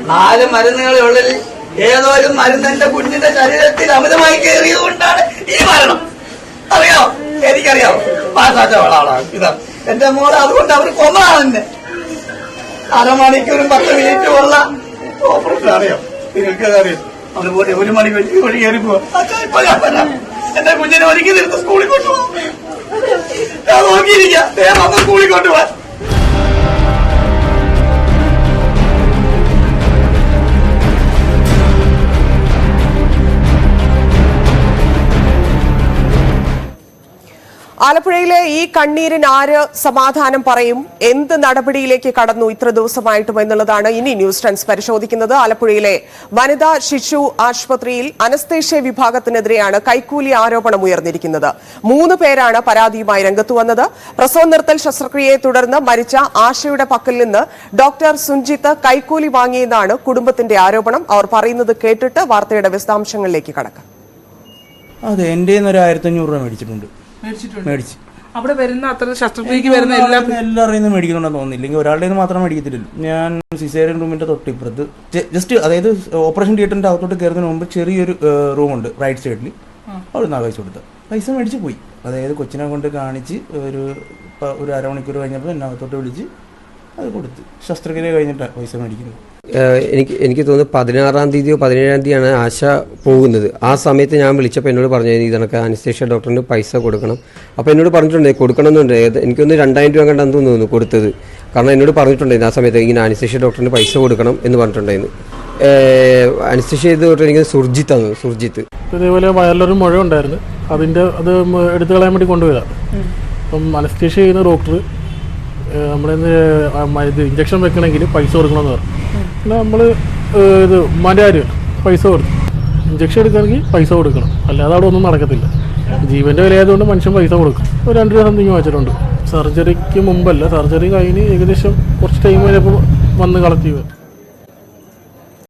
നാല് മരുന്നുകളെ ഉള്ളിൽ ഏതോ ഒരു മരുന്ന് എന്റെ കുഞ്ഞിന്റെ ശരീരത്തിൽ അമിതമായി കയറിയത് കൊണ്ടാണ് ഈ മരണം. അറിയോ? എനിക്കറിയാം. പാസാച്ചവളാണ് ഇതാ എന്റെ മോളെ അതുകൊണ്ട് അവർ കൊന്നാണ് എന്നെ. അരമണിക്കൂറും പത്ത് മിനിറ്റും ഉള്ള ഓപ്പറേഷൻ. അറിയാം? നിങ്ങൾക്ക് അറിയാം അതുപോലെ ഒരു മണി വഴി കയറി പോവാ. വരാം. എന്റെ കുഞ്ഞിനെ ഒരുക്കി നിർത്ത് സ്കൂളിൽ കൊണ്ടുപോകാം. ഞാൻ നോക്കിയിരിക്കാം. സ്കൂളിൽ കൊണ്ടുപോകാൻ. ആലപ്പുഴയിലെ ഈ കണ്ണീരിന് ആര് സമാധാനം പറയും? എന്ത് നടപടിയിലേക്ക് കടന്നു ഇത്ര ദിവസമായിട്ടും എന്നുള്ളതാണ് ഇനി ന്യൂസ് ടൈംസ് പരിശോധിക്കുന്നത്. ആലപ്പുഴയിലെ വനിതാ ശിശു ആശുപത്രിയിൽ അനസ്തേഷ്യ വിഭാഗത്തിനെതിരെയാണ് കൈക്കൂലി ആരോപണം ഉയർന്നിരിക്കുന്നത്. മൂന്ന് പേരാണ് പരാതിയുമായി രംഗത്തു വന്നത്. പ്രസവം നിർത്തൽ ശസ്ത്രക്രിയയെ തുടർന്ന് മരിച്ച ആശയുടെ പക്കൽ നിന്ന് ഡോക്ടർ സുഞ്ജിത്ത് കൈക്കൂലി വാങ്ങിയെന്നാണ് കുടുംബത്തിന്റെ ആരോപണം. അവർ പറയുന്നത് കേട്ടിട്ട് വാർത്തയുടെ വിശദാംശങ്ങളിലേക്ക് കടക്കാം. അതെ എന്റെ ആയിരത്തി അഞ്ഞൂറ് രൂപ മേടിച്ചിട്ടുണ്ട്. മേടിച്ച്. അവിടെ വരുന്ന അത്ര ശസ്ത്രക്രിയക്ക് വരുന്ന എല്ലാ എല്ലാവരുടെയും നിന്ന് മേടിക്കണമെന്ന് തോന്നുന്നില്ലെങ്കിൽ ഒരാളുടെ നിന്ന് മാത്രം മേടിക്കത്തില്ലല്ലോ. ഞാൻ സിസേറിയൻ റൂമിന്റെ തൊട്ടിപ്പുറത്ത് ജസ്റ്റ് അതായത് ഓപ്പറേഷൻ തിയേറ്ററിന്റെ അകത്തോട്ട് കയറുന്നതിന് മുമ്പ് ചെറിയൊരു റൂമുണ്ട് റൈറ്റ് സൈഡിൽ അവിടെ നിന്ന് പൈസ കൊടുത്തത് പൈസ മേടിച്ച് പോയി. അതായത് കൊച്ചിനെ കൊണ്ട് കാണിച്ച് ഒരു ഒരു അരമണിക്കൂർ കഴിഞ്ഞപ്പോൾ എന്നെ അകത്തോട്ട് വിളിച്ച് അത് കൊടുത്ത്. ശസ്ത്രക്രിയ കഴിഞ്ഞിട്ടാണ് പൈസ മേടിക്കുന്നത്. എനിക്ക് എനിക്ക് തോന്നുന്നു പതിനാറാം തീയതിയോ പതിനേഴാം തീയതിയാണ് ആശ പോകുന്നത്. ആ സമയത്ത് ഞാൻ വിളിച്ചപ്പോൾ എന്നോട് പറഞ്ഞു ഇത് കണക്ക് അനസ്തേഷ്യ ഡോക്ടറിന് പൈസ കൊടുക്കണം. അപ്പോൾ എന്നോട് പറഞ്ഞിട്ടുണ്ട് കൊടുക്കണമെന്നുണ്ട്. എന്നുണ്ട് എനിക്കൊന്ന് രണ്ടായിരം രൂപ കണ്ടെന്ന് തോന്നുന്നു കൊടുത്തത്. കാരണം എന്നോട് പറഞ്ഞിട്ടുണ്ടായിരുന്നു ആ സമയത്ത് ഇങ്ങനെ അനസ്തേഷ്യ ഡോക്ടറിന് പൈസ കൊടുക്കണം എന്ന് പറഞ്ഞിട്ടുണ്ടായിരുന്നു. അനസ്തേഷ്യ ചെയ്ത് തൊട്ട് എനിക്ക് സുർജിത്താണ് സുർജിത്ത്. ഇതേപോലെ വയറിലൊരു മുഴ ഉണ്ടായിരുന്നു. അതിന്റെ അത് എടുത്തു കളയാൻ വേണ്ടി കൊണ്ടുപോയതാണ് അപ്പം അനസ്തേഷ്യ ചെയ്യുന്ന ഡോക്ടർ നമ്മുടെ ഇത് ഇഞ്ചക്ഷൻ വെക്കണമെങ്കിൽ പൈസ കൊടുക്കണമെന്ന് പറഞ്ഞു. പിന്നെ നമ്മൾ ഇത് മരാര് പൈസ കൊടുത്തു. ഇഞ്ചക്ഷൻ എടുക്കണമെങ്കിൽ പൈസ കൊടുക്കണം. അല്ലാതെ അവിടെ ഒന്നും നടക്കത്തില്ല. ജീവന്റെ വിലയായതുകൊണ്ട് മനുഷ്യൻ പൈസ കൊടുക്കും. ഒരു രണ്ട് രൂപ സംതിങ് വെച്ചിട്ടുണ്ട് സർജറിക്ക് മുമ്പല്ല. സർജറി കഴിഞ്ഞ് ഏകദേശം കുറച്ച് ടൈം വരെ വന്ന് കളക്ട് ചെയ്യുക